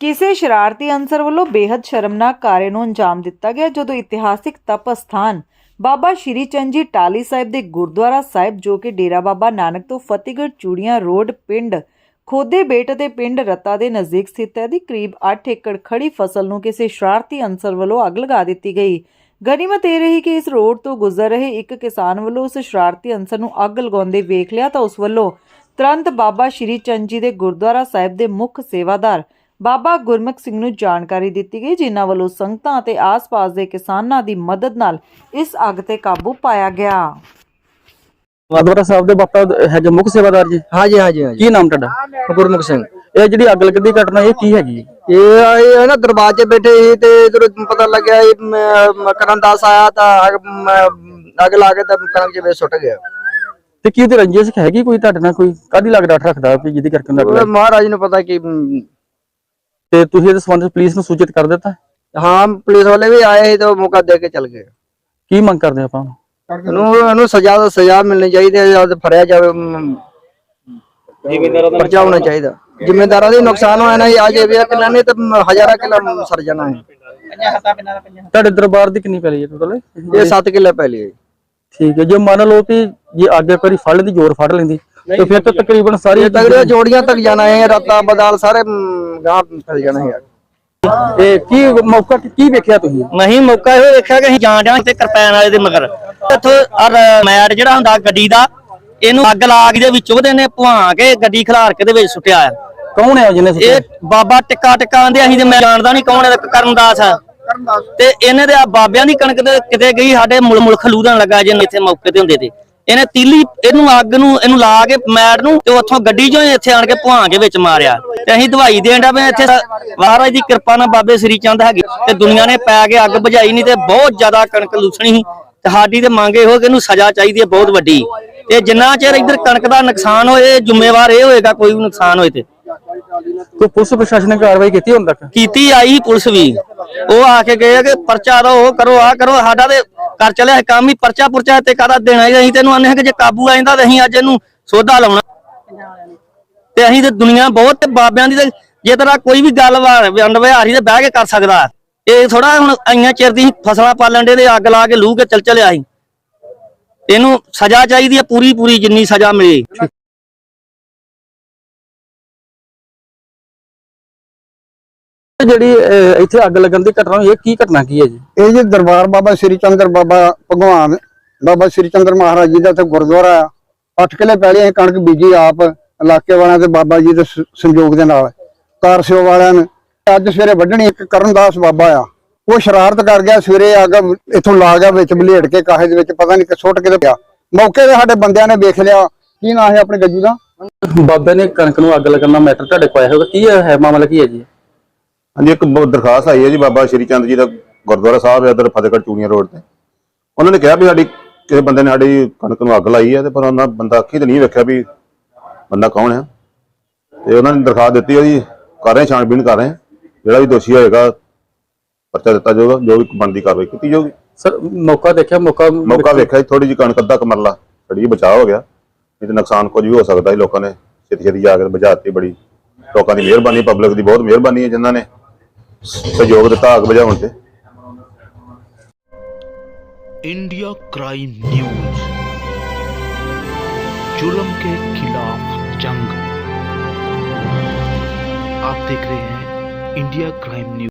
ਕਿਸੇ ਸ਼ਰਾਰਤੀ ਅਨਸਰ ਵੱਲੋਂ ਬੇहद ਸ਼ਰਮਨਾਕ ਕਾਰੇ ਨੂੰ ਅੰਜਾਮ ਦਿੱਤਾ ਗਿਆ, ਜਦੋਂ ਇਤਿਹਾਸਿਕ ਤਪ ਸਥਾਨ ਬਾਬਾ ਸ਼੍ਰੀ ਚੰਦ ਜੀ ਟਾਲੀ ਸਾਹਿਬ ਦੇ ਗੁਰਦੁਆਰਾ ਸਾਹਿਬ, ਜੋ ਕਿ ਡੇਰਾ ਬਾਬਾ ਨਾਨਕ ਤੋਂ ਫਤਿਹਗੜ੍ਹ ਚੂੜੀਆਂ ਰੋਡ, ਪਿੰਡ ਖੋਦੇ ਬੇਟ ਅਤੇ ਪਿੰਡ ਰਤਾ ਦੇ ਨਜ਼ਦੀਕ ਸਥਿਤ ਹੈ, ਦੀ ਕਰੀਬ 8 ਏਕੜ ਖੜੀ ਫਸਲ ਨੂੰ ਕਿਸੇ ਸ਼ਰਾਰਤੀ ਅਨਸਰ ਵੱਲੋਂ ਅੱਗ ਲਗਾ ਦਿੱਤੀ ਗਈ। ਗਨੀਮਤ ਇਹ ਰਹੀ ਕਿ ਇਸ ਰੋਡ ਤੋਂ ਗੁਜ਼ਰ ਰਹੇ ਇੱਕ ਕਿਸਾਨ ਵੱਲੋਂ ਉਸ ਸ਼ਰਾਰਤੀ ਅਨਸਰ ਨੂੰ ਅੱਗ ਲਗਾਉਂਦੇ ਵੇਖ ਲਿਆ, ਤਾਂ ਉਸ ਵੱਲੋਂ ਤੁਰੰਤ ਬਾਬਾ ਸ਼੍ਰੀ ਚੰਦ ਜੀ ਦੇ ਗੁਰਦੁਆਰਾ ਸਾਹਿਬ ਦੇ ਮੁੱਖ ਸੇਵਾਦਾਰ ਬਾਬਾ ਗੁਰਮੁਖ ਸਿੰਘ ਨੂੰ ਜਾਣਕਾਰੀ ਦਿੱਤੀ ਗਈ ਜਿਨ੍ਹਾਂ ਵੱਲੋਂ ਸੰਗਤਾਂ ਅਤੇ ਆਸ-ਪਾਸ ਦੇ ਕਿਸਾਨਾਂ ਦੀ ਮਦਦ ਨਾਲ ਇਸ ਅੱਗ ਤੇ ਕਾਬੂ ਪਾਇਆ ਗਿਆ। ਗੁਰਦੁਆਰਾ ਸਾਹਿਬ ਦੇ ਬਾਪਾ ਹੈਗੇ ਮੁੱਖ ਸੇਵਾਦਾਰ ਜੀ? ਹਾਂਜੀ ਹਾਂਜੀ ਹਾਂਜੀ। ਕੀ ਨਾਮ ਤੁਹਾਡਾ? ਗੁਰਮੁਖ ਸਿੰਘ। ਇਹ ਜਿਹੜੀ ਅੱਗ ਲੱਗਣ ਦੀ ਘਟਨਾ ਇਹ ਕੀ ਹੈਗੀ? ਇਹ ਆਏ ਹੈ ਨਾ ਦਰਬਾਰ 'ਚ ਬੈਠੇ ਸੀ ਤੇ ਇਧਰ ਪਤਾ ਲੱਗਿਆ ਇਹ ਮ- ਕਰਨ ਦਾਸ ਆਇਆ ਤਾਂ ਅੱਗ ਲਾ ਕੇ ਤਾਂ ਕਣਕ 'ਚ ਸੁੱਟ ਗਿਆ। ਤੇ ਕੀ ਉਹਦੀ ਰੰਜਿਸ਼ ਹੈਗੀ ਕੋਈ ਤੁਹਾਡੇ ਨਾਲ ਕੋਈ? ਕਾਦੀ ਲੱਗ ਡਾਟ ਰੱਖਦਾ ਵੀ ਜਿਹਦੀ ਕਰਕੇ ਉਹਨੂੰ ਅੱਗ ਉਹ ਲੱਗੀ ਮਹਾਰਾਜ ਨੂੰ ਪਤਾ ਕਿ ਤੇ ਤੁਸੀਂ ਇਹਦੇ ਸੰਬੰਧ ਵਿੱਚ ਪੁਲਿਸ ਨੂੰ ਸੂਚਿਤ ਕਰ ਦਿੱਤਾ? ਹਾਂ ਪੁਲਿਸ ਵਾਲੇ ਵੀ ਆਏ ਸੀ ਤੇ ਉਹ ਮੌਕਾ ਦੇ ਕੇ ਚਲ ਗਏ। ਕੀ ਮੰਗ ਕਰਦੇ ਆਪਾਂ ਉਹਨੂੰ? ਉਹਨੂੰ ਸਜ਼ਾ ਦਾ ਸਜ਼ਾ ਮਿਲਣੀ ਚਾਹੀਦੀ ਹੈ ਜਾਂ ਫੜਿਆ ਜਾਵੇ ਮ, ਪਰਚਾ ਹੋਣਾ ਚਾਹੀਦਾ। ਜ਼ਿੰਮੇਦਾਰਾਂ ਦੇ ਨੁਕਸਾਨ ਹੋਇਆ ਨਾ ਆ ਜੇ ਵੀ ਕਿਲਾ ਨਹੀਂ ਤਾਂ ਮ, ਹਜ਼ਾਰਾਂ ਕਿਲਾ ਸਰ ਜਾਣਾ ਹੈ। ਤੁਹਾਡੇ ਦਰਬਾਰ ਦੀ ਕਿੰਨੀ ਪੈਲੀ ਹੈ ਟੋਟਲ ਇਹ 7 ਕਿੱਲੇ ਪਹਿਲੀ ਹੈ ਠੀਕ ਹੈ ਜੇ ਮੰਨ ਲਓ ਕਿ ਜੇ ਅੱਗ ਇੱਕ ਵਾਰੀ ਫੜ ਲੈਂਦੀ ਜ਼ੋਰ ਫੜ ਲੈਂਦੀ ਤੇ ਫਿਰ ਤਾਂ ਤਕਰੀਬਨ ਸਾਰੀ ਤਗੜੇ ਜੋੜੀਆਂ ਤੱਕ ਜਾਣਾ ਹੈ ਰਾਤਾਂ ਬਦਾਲ ਸਾਰੇ ਗਾਂਹ ਫੈਲ ਜਾਣਾ ਹੈ ਇਹ ਕੀ ਮੌਕਾ ਕੀ ਵੇਖਿਆ ਤੁਸੀਂ? ਨਹੀਂ ਮੌਕਾ ਇਹ ਵੇਖਿਆ ਕਿ ਅਸੀਂ ਜਾਣ ਡਿਆ ਤੇ ਕਿਰਪਾਨ ਵਾਲੇ ਦੇ ਮਗਰ। ਇੱਥੋਂ ਮੈਟ ਜਿਹੜਾ ਹੁੰਦਾ ਗੱਡੀ ਦਾ ਇਹਨੂੰ ਅੱਗ ਲਾ ਕੇ ਦੇ ਵਿੱਚ ਉਹਦੇ ਨੇ ਭੁਆ ਕੇ ਗੱਡੀ ਖਿਲਾਰ ਕੇ ਦੇ ਵਿੱਚ ਸੁੱਟਿਆ ਆ। ਕੌਣ ਹੈ ਜਿਹਨੇ ਸੁੱਟਿਆ? ਇਹ ਬਾਬਾ ਟਿੱਕਾ ਟਿੱਕਾ ਆਂਦੇ ਅਸੀਂ ਤੇ ਮੈਂ ਜਾਣਦਾ ਨਹੀਂ ਕੌਣ ਹੈ ਕਰਨਦਾਸ ਆ। ਤੇ ਇਹਨੇ ਦੇ ਆ ਬਾਬਿਆਂ ਦੀ ਕਣਕ ਤੇ ਕਿਤੇ ਗਈ ਸਾਡੇ ਮੁਲ ਮੁਲ ਖਲੂਦਣ ਲੱਗਾ ਜੇ ਇੱਥੇ ਮੌਕੇ ਤੇ ਹੁੰਦੇ ਤੇ। ਇਹਨੇ ਤੀਲੀ ਇਹਨੂੰ ਅੱਗ ਨੂੰ ਇਹਨੂੰ ਲਾ ਕੇ ਮੈਟ ਨੂੰ ਤੇ ਉੱਥੋਂ ਗੱਡੀ ਚੋਂ ਹੀ ਇੱਥੇ ਆਣ ਕੇ ਭੁਆ ਕੇ ਵਿੱਚ ਮਾਰਿਆ। ਤੇ ਅਸੀਂ ਦਵਾਈ ਦੇਣ ਦਾ ਮੈਂ ਇੱਥੇ ਮਹਾਰਾਜ ਦੀ ਕਿਰਪਾ ਨਾਲ ਬਾਬੇ ਸ੍ਰੀ ਚੰਦ ਹੈਗੇ। ਤੇ ਦੁਨੀਆ ਨੇ ਪੈ ਕੇ ਅੱਗ ਬੁਝਾਈ ਨਹੀਂ ਤੇ ਬਹੁਤ ਜ਼ਿਆਦਾ ਕਣਕ ਲੂਸਣੀ ਸੀ। ਤੇ ਸਾਡੀ ਤੇ ਮੰਗ ਇਹੋ ਕਿ ਇਹਨੂੰ ਸਜ਼ਾ ਚਾਹੀਦੀ ਹੈ ਬਹੁਤ ਵੱਡੀ। ਤੇ ਜਿੰਨਾ ਚਿਰ ਇੱਧਰ ਕਣਕ ਦਾ ਨੁਕਸਾਨ ਹੋਏ ਜ਼ਿੰਮੇਵਾਰ ਇਹ ਹੋਏਗਾ ਕੋਈ ਵੀ ਨੁਕਸਾਨ ਹੋਏ ਤੇ। ਕੋਈ ਪੁਲਿਸ ਪ੍ਰਸ਼ਾਸਨ ਨੇ ਕਾਰਵਾਈ ਕੀਤੀ ਹੁਣ ਤੱਕ? ਕੀਤੀ ਆਈ ਪੁਲਿਸ ਵੀ। ਉਹ ਆ ਕੇ ਗਏ ਕਿ ਪਰਚਾ ਦੋ ਉਹ ਕਰੋ ਆ ਕਰੋ ਸਾਡਾ ਤੇ ਕਰ ਚਲਿਆ ਕੰਮ ਹੀ ਪਰਚਾ ਪੁਰਚਾ ਤੇ ਕਾਹਦਾ ਦੇਣਾ ਅਸੀਂ ਤੈਨੂੰ ਆਨੇ ਕਿ ਜੇ ਕਾਬੂ ਆ ਜਾਂਦਾ ਤੇ ਅਸੀਂ ਅੱਜ ਇਹਨੂੰ ਸੋਧਾ ਲਾਉਣਾ। ਤੇ ਅਸੀਂ ਤੇ ਦੁਨੀਆ ਬਹੁਤ ਤੇ ਬਾਬਿਆਂ ਦੀ ਤੇ ਜੇ ਤੇਰਾ ਕੋਈ ਵੀ ਗੱਲ ਵੰਡ ਵਿਹਾਰੀ ਤੇ ਬਹਿ ਕੇ ਕਰ ਸਕਦਾ। ਇਹ ਥੋੜਾ ਹੁਣ ਆਈਆਂ ਚਿਰ ਦੀ ਫਸਲਾਂ ਪਾਲਣ ਦੇ ਤੇ ਅੱਗ ਲਾ ਕੇ ਲੂ ਕੇ ਚਲ ਚਲਿਆ ਸੀ। ਇਹਨੂੰ ਸਜ਼ਾ ਚਾਹੀਦੀ ਹੈ ਪੂਰੀ ਪੂਰੀ ਜਿੰਨੀ ਸਜ਼ਾ ਮਿਲੇ। ਜਿਹੜੀ ਅਹ, ਇੱਥੇ ਅੱਗ ਲੱਗਣ ਦੀ ਘਟਨਾ ਹੋਈ ਇਹ ਕੀ ਘਟਨਾ ਕੀ ਹੈ ਜੀ? ਇਹ ਜੀ ਦਰਬਾਰ ਬਾਬਾ ਸ੍ਰੀ ਚੰਦਰ ਬਾਬਾ ਭਗਵਾਨ ਬਾਬਾ ਸ੍ਰੀ ਚੰਦਰ ਮਹਾਰਾਜ ਜੀ ਦਾ ਤੇ ਗੁਰਦੁਆਰਾ ਆ। ਅੱਠ ਕਿਲੇ ਪਹਿਲੇ ਅਸੀਂ ਕਣਕ ਬੀਜੀ ਆਪ ਇਲਾਕੇ ਵਾਲਿਆਂ ਤੇ ਬਾਬਾ ਜੀ ਦੇ ਸ- ਸੰਯੋਗ ਦੇ ਨਾਲ। ਕਾਰਸਿਓ ਵਾਲਿਆਂ ਨੇ ਅੱਜ ਸਵੇਰੇ ਵੱਢਣੀ ਇੱਕ ਕਰਨਦਾਸ ਬਾਬਾ ਆ। ਉਹ ਸ਼ਰਾਰਤ ਕਰ ਗਿਆ ਸਵੇਰੇ ਅੱਗ ਇੱਥੋਂ ਲਾ ਗਿਆ ਵਿੱਚ ਬਲੇਡ ਕੇ ਕਾਹੇ ਦੇ ਵਿੱਚ ਪਤਾ ਨਹੀਂ ਕਿ ਸੁੱਟ ਕੇ ਪਿਆ। ਮੌਕੇ ਤੇ ਸਾਡੇ ਬੰਦਿਆਂ ਨੇ ਵੇਖ ਲਿਆ। ਕੀ ਨਾਂ ਹੈ ਆਪਣੇ ਗੱਜੂ ਦਾ? ਬਾਬੇ ਨੇ ਕਣਕ ਨੂੰ ਅੱਗ ਲੱਗਣ ਦਾ ਮੈਟਰ ਤੁਹਾਡੇ ਕੋਲ ਆਇਆ ਹੋਗਾ ਕੀ ਹੈ ਹੈ ਮਾਮਲਾ ਕੀ ਹੈ ਜੀ? ਹਾਂਜੀ ਇੱਕ ਬ- ਦਰਖਾਸਤ ਆਈ ਹੈ ਜੀ ਬਾਬਾ ਸ਼੍ਰੀ ਚੰਦ ਜੀ ਦਾ ਗੁਰਦੁਆਰਾ ਸਾਹਿਬ ਹੈ ਉਧਰ ਫਤਿਹਗੜ੍ਹ ਚੂੜੀਆਂ ਰੋਡ ਤੇ। ਉਹਨਾਂ ਨੇ ਕਿਹਾ ਵੀ ਸਾਡੀ ਕਿਸੇ ਬੰਦੇ ਨੇ ਸਾਡੀ ਕਣਕ ਨੂੰ ਅੱਗ ਲਾਈ ਹੈ ਤੇ ਪਰ ਉਹਨਾਂ ਬੰਦਾ ਅੱਖੀ ਤੇ ਨਹੀਂ ਵੇਖਿਆ ਵੀ ਬੰਦਾ ਕੌਣ ਹੈ। ਤੇ ਉਹਨਾਂ ਨੇ ਦਰਖਾਸਤ ਦਿੱਤੀ ਉਹਦੀ ਕਰ ਰਹੇ ਹਾਂ, ਛਾਣਬੀਣ ਕਰ ਰਹੇ ਹਾਂ। ਜਿਹੜਾ ਵੀ ਦੋਸ਼ੀ ਹੋਏਗਾ ਪਰਚਾ ਦਿੱਤਾ ਜਾਊਗਾ ਜੋ ਵੀ ਬਣਦੀ ਕਾਰਵਾਈ ਕੀਤੀ ਜਾਊਗੀ। ਸਰ ਮੌਕਾ ਦੇਖਿਆ ਮੌਕਾ ਮੌਕਾ ਵੇਖਿਆ ਥੋੜੀ ਜਿਹੀ ਕਣਕ ਅੱਧਾ ਕਮਰਲਾ ਥੋੜੀ ਬਚਾਅ ਹੋ ਗਿਆ। ਨਹੀਂ ਤੇ ਨੁਕਸਾਨ ਕੁਝ ਵੀ ਹੋ ਸਕਦਾ ਸੀ ਲੋਕਾਂ ਨੇ। ਛੇਤੀ ਛੇਤੀ ਜਾ ਕੇ ਬੁਝਾਤੀ ਬੜੀ। ਲੋਕਾਂ ਦੀ ਮਿਹਰਬਾਨੀ ਪਬਲਿਕ ਦੀ ਬਹੁਤ ਮਿਹਰਬਾਨੀ ਹੈ ਜਿਨ੍ਹਾਂ ਨੇ। ਸਹਿਯੋਗ ਦਿੱਤਾ ਅੱਗ ਬੁਝਾਉਣ ਤੇ इंडिया क्राइम न्यूज जुल्म के खिलाफ जंग आप देख रहे हैं इंडिया क्राइम न्यूज